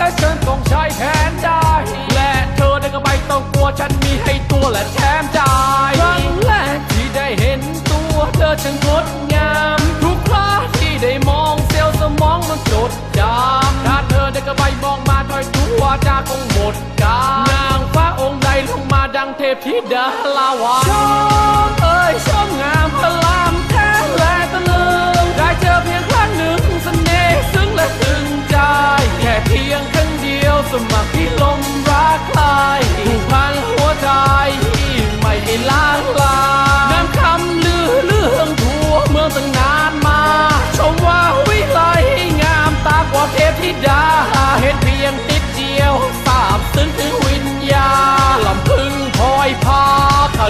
และฉันต้องใช้แผนได้ และเธอได้ก็ไม่ต้องกลัวฉันมีให้ตัวและแถมใจครั้งแรกที่ได้เห็นตัวเธอช่างดงาม ทุกคราที่ได้มองเซลล์สมองมันจดจำถ้าเธอได้ก็ไปมองมาถอยตัวจาคงหมดกาลนางฟ้าองค์ใดลงมาดังเทพธิดาลาวาชมเอ้ยชมงามพลา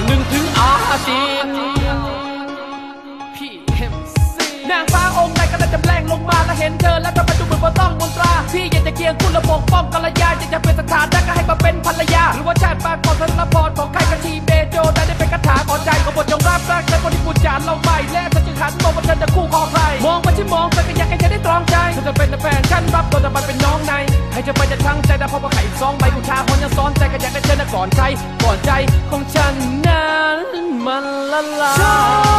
นึงถึงอาจินพี่เอ็มซีนางฟ้าองค์ใดก็ได้จำแรงลงมาแล้วเห็นเธอแล้วทำไมดูเหมือนว่าต้องมนตรา พี่อยากจะเคียงคุณและปกป้องกัลยาอยากจะเป็นสถานะก็ให้มาเป็นภรรยา หรือว่าชาติปางก่อนธนพรของใครกะชีเบโจได้ได้เป็นคาถาขอใจของบทจงรับรักและคนที่พูดจานเราไม่และฉันจึงหันมองว่าเธอจะคู่ครองใคร มองไปที่มองแต่ก็อยากให้เธอได้ตรองใจเธอจะเป็นแฟนฉันรับตัวจะไปเป็นน้องใน จะไปจะทั้งใจแต่พราะว่าไข่ซองใบกุชาคนยังซ้อนใจก็อยากได้เธอนะก่อนใจก่อนใจของฉันนั้นมันละลาย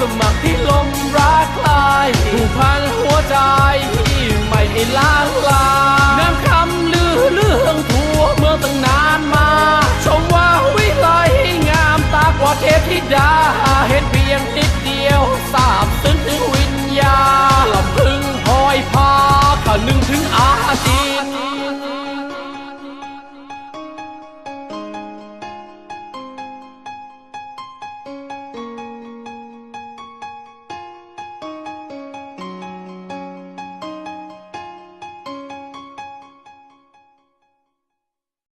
สมัครที่ลมรักใครผูกพันหัวใจไม่ให้ลา